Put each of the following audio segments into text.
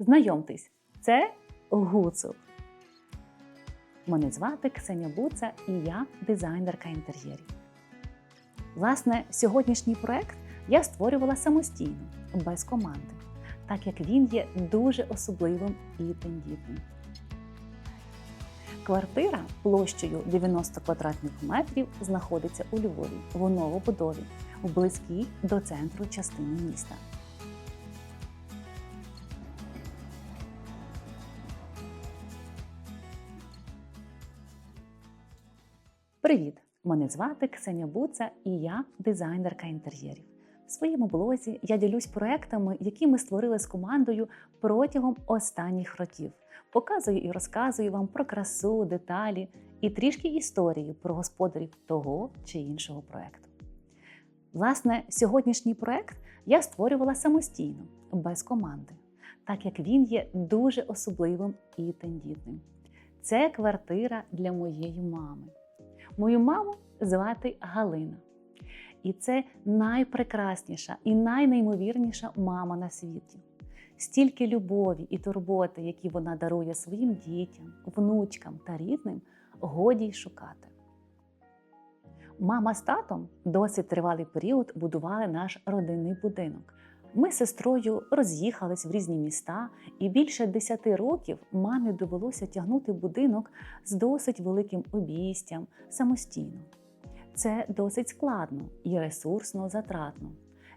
Знайомтесь, це Гуцул. Мене звати Ксеня Буца і я дизайнерка інтер'єрів. Власне, сьогоднішній проект я створювала самостійно, без команди, так як він є дуже особливим і тендітним. Квартира площею 90 квадратних метрів знаходиться у Львові в новобудові, в близькій до центру частини міста. Привіт! Мене звати Ксеня Буца і я дизайнерка інтер'єрів. В своєму блозі я ділюсь проектами, які ми створили з командою протягом останніх років. Показую і розказую вам про красу, деталі і трішки історії про господарів того чи іншого проекту. Власне, сьогоднішній проект я створювала самостійно, без команди, так як він є дуже особливим і тендітним. Це квартира для моєї мами. Мою маму звати Галина. І це найпрекрасніша і найнеймовірніша мама на світі. Стільки любові і турботи, які вона дарує своїм дітям, внучкам та рідним, годі й шукати. Мама з татом досить тривалий період будували наш родинний будинок. Ми з сестрою роз'їхались в різні міста, і більше 10 років мамі довелося тягнути будинок з досить великим обійстям самостійно. Це досить складно і ресурсно затратно.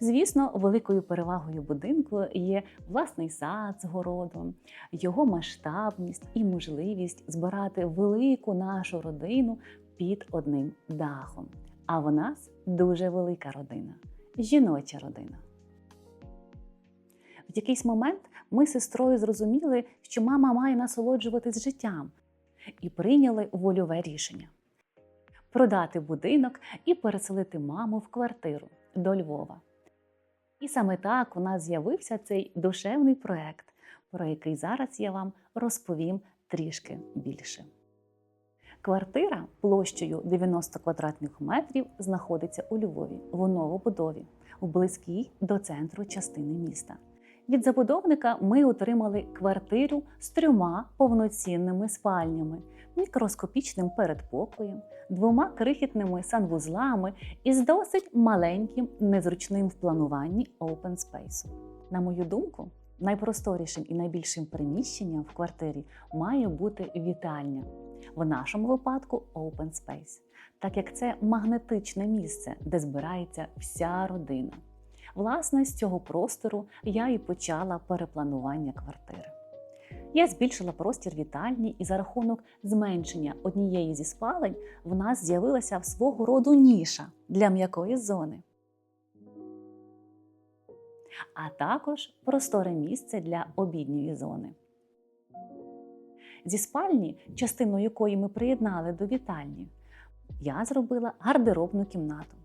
Звісно, великою перевагою будинку є власний сад з городом, його масштабність і можливість збирати велику нашу родину під одним дахом. А в нас дуже велика родина жіноча родина. В якийсь момент ми з сестрою зрозуміли, що мама має насолоджуватись життям, і прийняли вольове рішення продати будинок і переселити маму в квартиру до Львова. І саме так у нас з'явився цей душевний проект, про який зараз я вам розповім трішки більше. Квартира площею 90 квадратних метрів знаходиться у Львові в новобудові, в близькій до центру частини міста. Від забудовника ми отримали квартиру з трьома повноцінними спальнями, мікроскопічним передпокоєм, двома крихітними санвузлами і з досить маленьким незручним в плануванні open space. На мою думку, найпросторішим і найбільшим приміщенням в квартирі має бути вітальня. В нашому випадку open space, так як це магнетичне місце, де збирається вся родина. Власне, з цього простору я і почала перепланування квартири. Я збільшила простір вітальні, і за рахунок зменшення однієї зі спалень в нас з'явилася свого роду ніша для м'якої зони. А також просторе місце для обідньої зони. Зі спальні, частину якої ми приєднали до вітальні, я зробила гардеробну кімнату.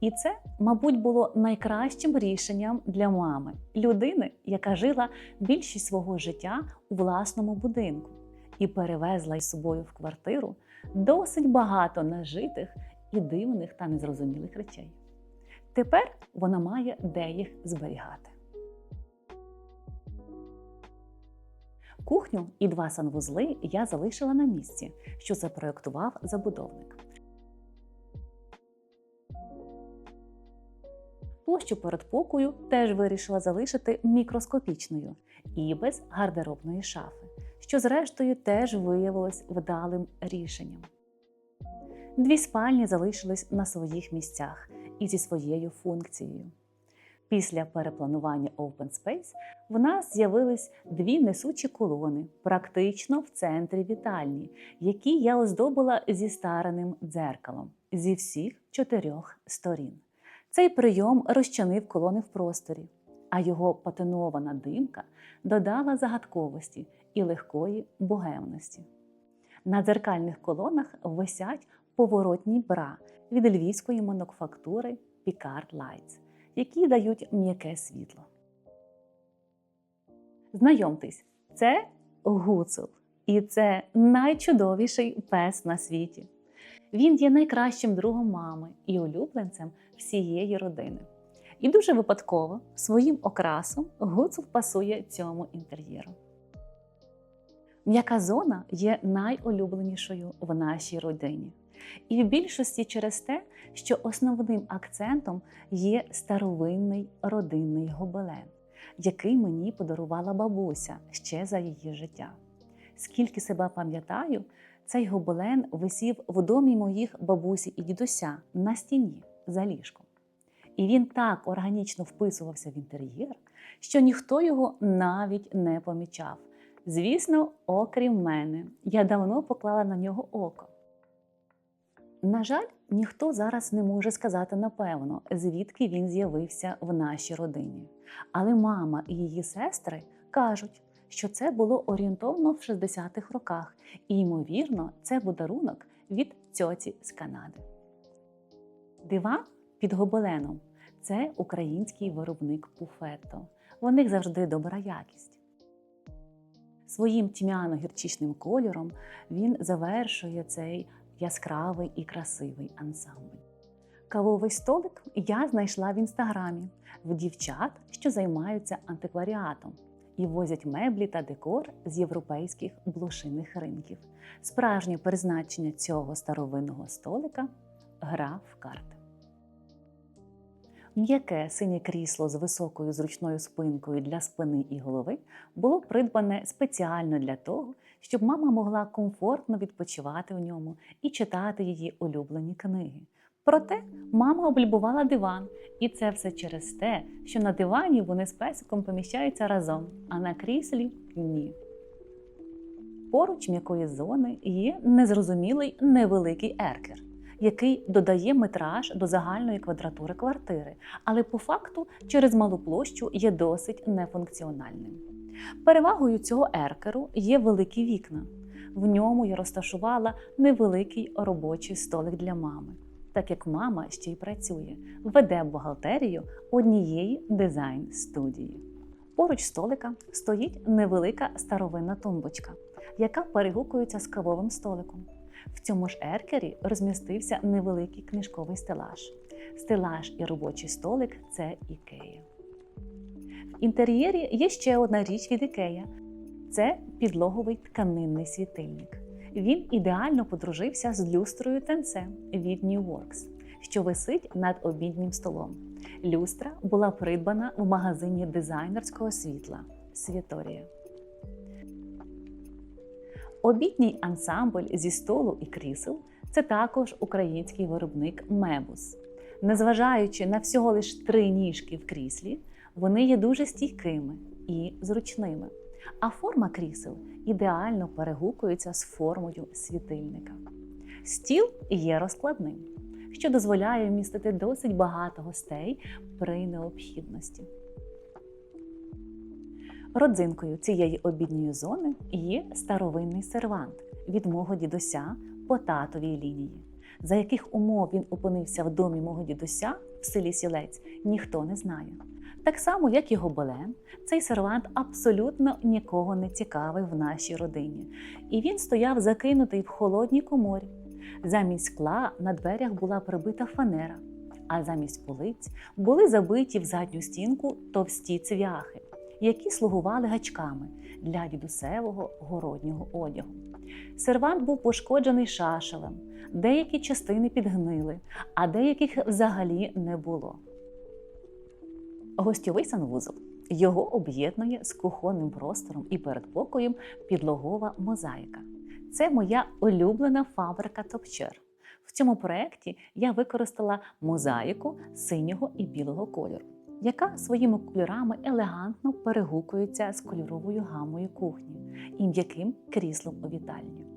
І це, мабуть, було найкращим рішенням для мами, людини, яка жила більшість свого життя у власному будинку і перевезла із собою в квартиру досить багато нажитих і дивних та незрозумілих речей. Тепер вона має де їх зберігати. Кухню і два санвузли я залишила на місці, що запроектував забудовник. Площу передпокою теж вирішила залишити мікроскопічною і без гардеробної шафи, що, зрештою, теж виявилось вдалим рішенням. Дві спальні залишились на своїх місцях і зі своєю функцією. Після перепланування Open Space в нас з'явились дві несучі колони, практично в центрі вітальні, які я оздобила зі стареним дзеркалом зі всіх чотирьох сторін. Цей прийом розчинив колони в просторі, а його патинована димка додала загадковості і легкої богемності. На дзеркальних колонах висять поворотні бра від львівської мануфактури Picard Lights, які дають м'яке світло. Знайомтесь, це гуцул, і це найчудовіший пес на світі. Він є найкращим другом мами і улюбленцем всієї родини. І дуже випадково своїм окрасом гуцул пасує цьому інтер'єру. М'яка зона є найулюбленішою в нашій родині. І в більшості через те, що основним акцентом є старовинний родинний гобелен, який мені подарувала бабуся ще за її життя. Скільки себе пам'ятаю, цей гобелен висів в домі моїх бабусі і дідуся на стіні за ліжком. І він так органічно вписувався в інтер'єр, що ніхто його навіть не помічав. Звісно, окрім мене, я давно поклала на нього око. На жаль, ніхто зараз не може сказати напевно, звідки він з'явився в нашій родині. Але мама і її сестри кажуть, що це було орієнтовно в 60-х роках, і, ймовірно, це подарунок від цьоці з Канади. Диван під гобеленом це український виробник пуфетто. В них завжди добра якість. Своїм тьмяно-гірчичним кольором він завершує цей яскравий і красивий ансамбль. Кавовий столик я знайшла в інстаграмі в дівчат, що займаються антикваріатом і возять меблі та декор з європейських блошиних ринків. Справжнє призначення цього старовинного столика гра в карти. М'яке синє крісло з високою зручною спинкою для спини і голови було придбане спеціально для того, щоб мама могла комфортно відпочивати в ньому і читати її улюблені книги. Проте мама облюбувала диван, і це все через те, що на дивані вони з песиком поміщаються разом, а на кріслі ні. Поруч м'якої зони є незрозумілий невеликий еркер, який додає метраж до загальної квадратури квартири, але по факту через малу площу є досить нефункціональним. Перевагою цього еркеру є великі вікна. В ньому я розташувала невеликий робочий столик для мами, так як мама ще й працює, веде бухгалтерію однієї дизайн-студії. Поруч столика стоїть невелика старовинна тумбочка, яка перегукується з кавовим столиком. В цьому ж еркері розмістився невеликий книжковий стелаж. Стелаж і робочий столик це ікея. В інтер'єрі є ще одна річ від ікея це підлоговий тканинний світильник. Він ідеально подружився з люстрою Тенце від New Works, що висить над обіднім столом. Люстра була придбана в магазині дизайнерського світла Світорія. Обідній ансамбль зі столу і крісел це також український виробник Мебус. Незважаючи на всього лиш три ніжки в кріслі, вони є дуже стійкими і зручними. А форма крісел ідеально перегукується з формою світильника. Стіл є розкладним, що дозволяє вмістити досить багато гостей при необхідності. Родзинкою цієї обідньої зони є старовинний сервант від мого дідуся по татовій лінії. За яких умов він опинився в домі мого дідуся в селі Сілець, ніхто не знає. Так само, як і гобелен, цей сервант абсолютно нікого не цікавив в нашій родині. І він стояв закинутий в холодній коморі. Замість скла на дверях була прибита фанера, а замість полиць були забиті в задню стінку товсті цвяхи, які слугували гачками для дідусевого городнього одягу. Сервант був пошкоджений шашелем, деякі частини підгнили, а деяких взагалі не було. Гостьовий санвузол. Його об'єднує з кухонним простором і передпокоєм підлогова мозаїка. Це моя улюблена фабрика Топчер. В цьому проєкті я використала мозаїку синього і білого кольору, яка своїми кольорами елегантно перегукується з кольоровою гамою кухні і м'яким кріслом у вітальні.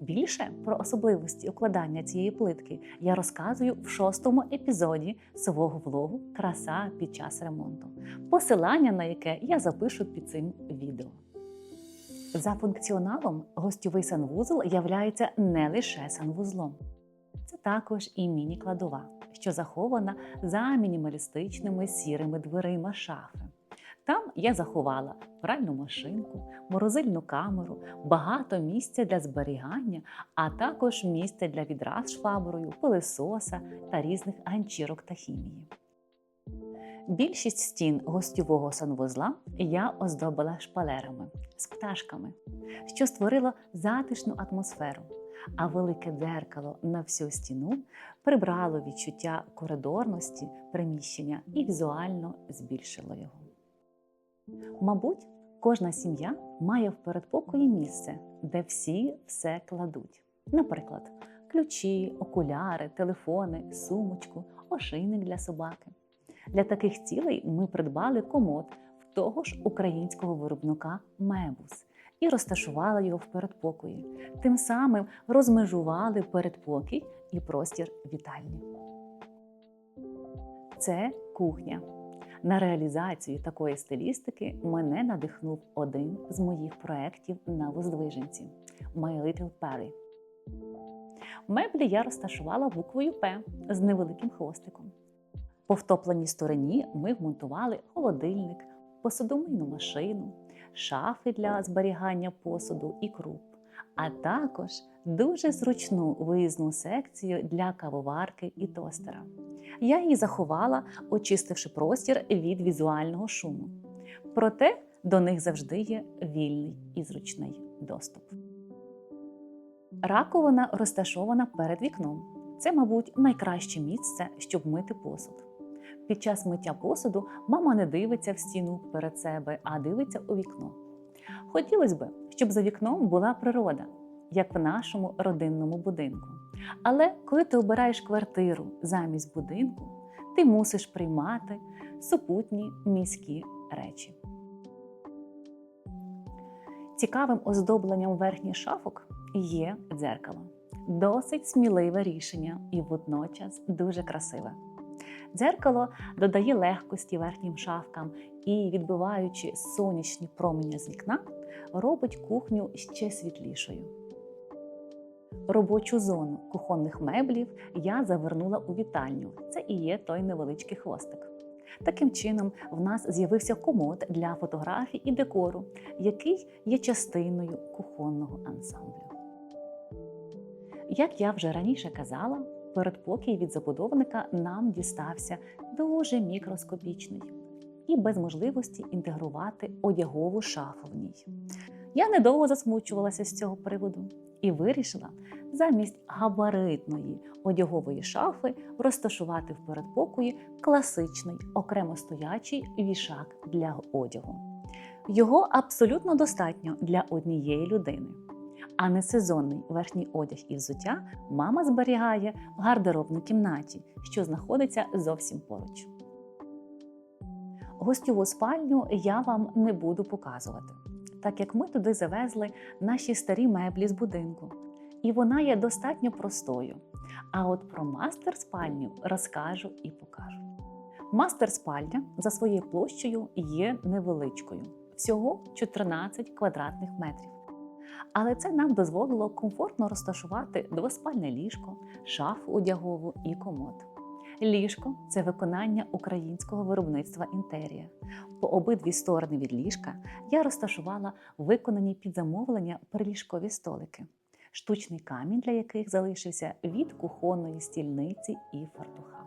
Більше про особливості укладання цієї плитки я розказую в шостому епізоді свого влогу Краса під час ремонту, посилання на яке я запишу під цим відео. За функціоналом гостьовий санвузол являється не лише санвузлом, це також і міні-кладова, що захована за мінімалістичними сірими дверима шафи. Там я заховала пральну машинку, морозильну камеру, багато місця для зберігання, а також місце для відра з шваброю, пилисоса та різних ганчірок та хімії. Більшість стін гостьового санвузла я оздобила шпалерами з пташками, що створило затишну атмосферу. А велике дзеркало на всю стіну прибрало відчуття коридорності приміщення і візуально збільшило його. Мабуть, кожна сім'я має в передпокої місце, де всі все кладуть. Наприклад, ключі, окуляри, телефони, сумочку, ошийник для собаки. Для таких цілей ми придбали комод в того ж українського виробника Мебус і розташували його в передпокої. Тим самим розмежували передпокій і простір вітальні. Це кухня. На реалізацію такої стилістики мене надихнув один з моїх проєктів на Воздвиженці My Little Perry. Меблі я розташувала буквою П з невеликим хвостиком. По втопленій стороні ми вмонтували холодильник, посудомийну машину, шафи для зберігання посуду і круп, а також дуже зручну виїзну секцію для кавоварки і тостера. Я її заховала, очистивши простір від візуального шуму. Проте до них завжди є вільний і зручний доступ. Раковина розташована перед вікном. Це, мабуть, найкраще місце, щоб мити посуд. Під час миття посуду мама не дивиться в стіну перед себе, а дивиться у вікно. Хотілося б, щоб за вікном була природа, як в нашому родинному будинку. Але коли ти обираєш квартиру замість будинку, ти мусиш приймати супутні міські речі. Цікавим оздобленням верхніх шафок є дзеркало. Досить сміливе рішення і водночас дуже красиве. Дзеркало додає легкості верхнім шафкам і, відбиваючи сонячні промені з вікна, робить кухню ще світлішою. Робочу зону кухонних меблів я завернула у вітальню. Це і є той невеличкий хвостик. Таким чином, в нас з'явився комод для фотографій і декору, який є частиною кухонного ансамблю. Як я вже раніше казала, передпокій від забудовника нам дістався дуже мікроскопічний і без можливості інтегрувати одягову шафу в ній. Я недовго засмучувалася з цього приводу і вирішила замість габаритної одягової шафи розташувати в передпокої класичний окремо стоячий вішак для одягу. Його абсолютно достатньо для однієї людини. А не сезонний верхній одяг і взуття мама зберігає в гардеробній кімнаті, що знаходиться зовсім поруч. Гостьову спальню я вам не буду показувати, так як ми туди завезли наші старі меблі з будинку, і вона є достатньо простою. А от про мастер спальню розкажу і покажу. Мастер спальня за своєю площею є невеличкою, всього 14 квадратних метрів. Але це нам дозволило комфортно розташувати двоспальне ліжко, шафу одягову і комод. Ліжко це виконання українського виробництва інтерія. По обидві сторони від ліжка я розташувала виконані під замовлення приліжкові столики, штучний камінь, для яких залишився від кухонної стільниці і фартуха.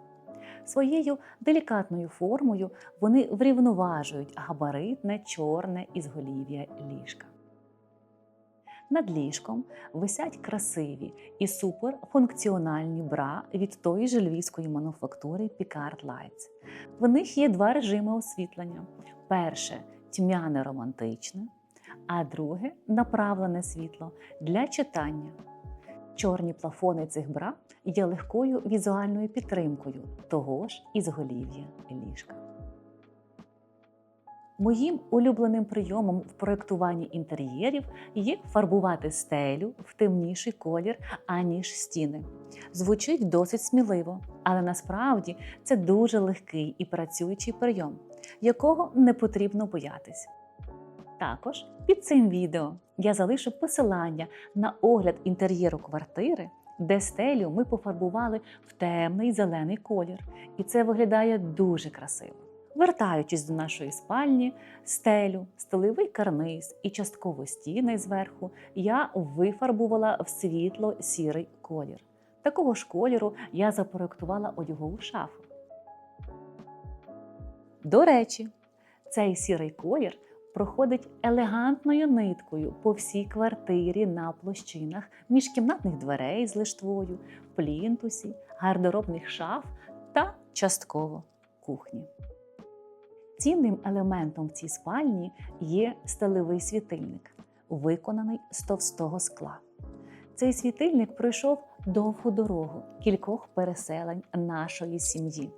Своєю делікатною формою вони врівноважують габаритне чорне ізголів'я ліжка. Над ліжком висять красиві і суперфункціональні бра від тої ж львівської мануфактури Picard Lights. В них є два режими освітлення: перше тьмяне романтичне, а друге направлене світло для читання. Чорні плафони цих бра є легкою візуальною підтримкою того ж ізголів'я ліжка. Моїм улюбленим прийомом в проєктуванні інтер'єрів є фарбувати стелю в темніший колір, аніж стіни. Звучить досить сміливо, але насправді це дуже легкий і працюючий прийом, якого не потрібно боятись. Також під цим відео я залишу посилання на огляд інтер'єру квартири, де стелю ми пофарбували в темний зелений колір, і це виглядає дуже красиво. Вертаючись до нашої спальні, стелю, столовий карниз і частково стіни зверху, я вифарбувала в світло-сірий колір. Такого ж кольору я запроектувала одягову шафу. До речі, цей сірий колір проходить елегантною ниткою по всій квартирі на площинах міжкімнатних дверей з лиштвою, плінтусі, гардеробних шаф та частково кухні. Цінним елементом в цій спальні є стелевий світильник, виконаний з товстого скла. Цей світильник пройшов довгу дорогу кількох переселень нашої сім'ї.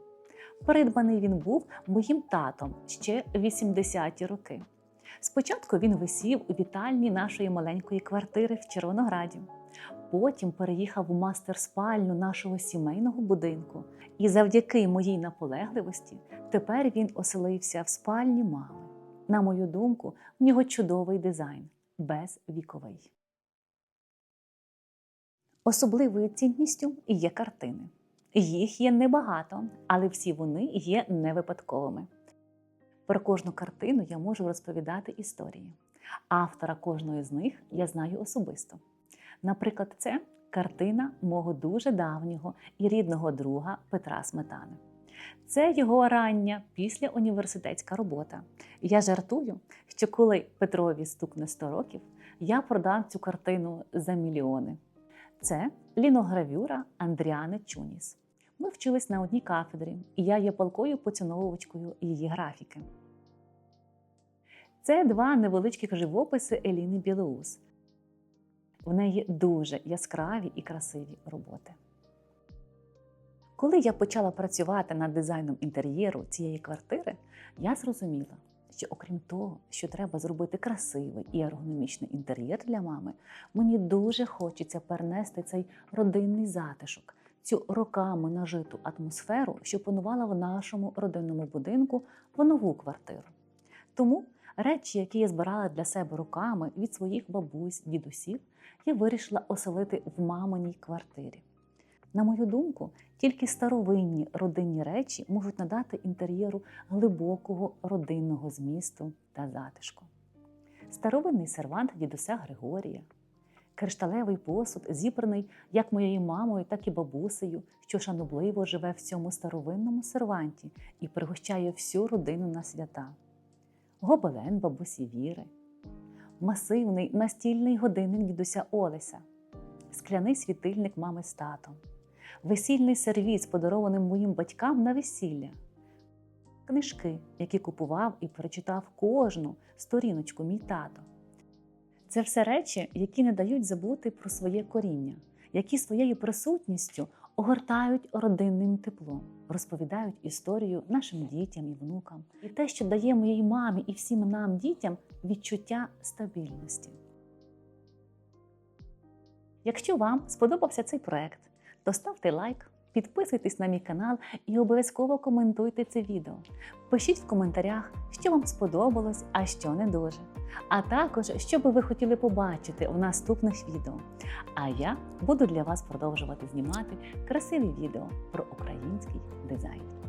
Придбаний він був моїм татом ще 80-ті роки. Спочатку він висів у вітальні нашої маленької квартири в Червонограді. Потім переїхав в мастер-спальню нашого сімейного будинку, і завдяки моїй наполегливості тепер він оселився в спальні мами. На мою думку, в нього чудовий дизайн, безвіковий. Особливою цінністю є картини. Їх є небагато, але всі вони є не випадковими. Про кожну картину я можу розповідати історії. Автора кожної з них я знаю особисто. Наприклад, це картина мого дуже давнього і рідного друга Петра Сметани. Це його рання після університетська робота. Я жартую, що коли Петрові стукне 100 років, я продам цю картину за мільйони. Це ліногравюра Андріани Чуніс. Ми вчились на одній кафедрі, і я є палкою поціновувачкою її графіки. Це два невеличких живописи Еліни Білоус. В неї дуже яскраві і красиві роботи. Коли я почала працювати над дизайном інтер'єру цієї квартири, я зрозуміла, що окрім того, що треба зробити красивий і ергономічний інтер'єр для мами, мені дуже хочеться перенести цей родинний затишок, цю роками нажиту атмосферу, що панувала в нашому родинному будинку, в нову квартиру. Тому речі, які я збирала для себе руками від своїх бабусь, дідусів, я вирішила оселити в маминій квартирі. На мою думку, тільки старовинні родинні речі можуть надати інтер'єру глибокого родинного змісту та затишку. Старовинний сервант дідуся Григорія, кришталевий посуд, зібраний як моєю мамою, так і бабусею, що шанобливо живе в цьому старовинному серванті і пригощає всю родину на свята, гобелен бабусі Віри, масивний настільний годинник дідуся Олеся, скляний світильник мами з татом. Весільний сервіс, подарований моїм батькам на весілля, книжки, які купував і перечитав кожну сторіночку мій тато. Це все речі, які не дають забути про своє коріння, які своєю присутністю огортають родинним теплом, розповідають історію нашим дітям і внукам, і те, що дає моїй мамі і всім нам, дітям, відчуття стабільності. Якщо вам сподобався цей проект, то ставте лайк, підписуйтесь на мій канал і обов'язково коментуйте це відео. Пишіть в коментарях, що вам сподобалось, а що не дуже. А також, що би ви хотіли побачити у наступних відео. А я буду для вас продовжувати знімати красиві відео про український дизайн.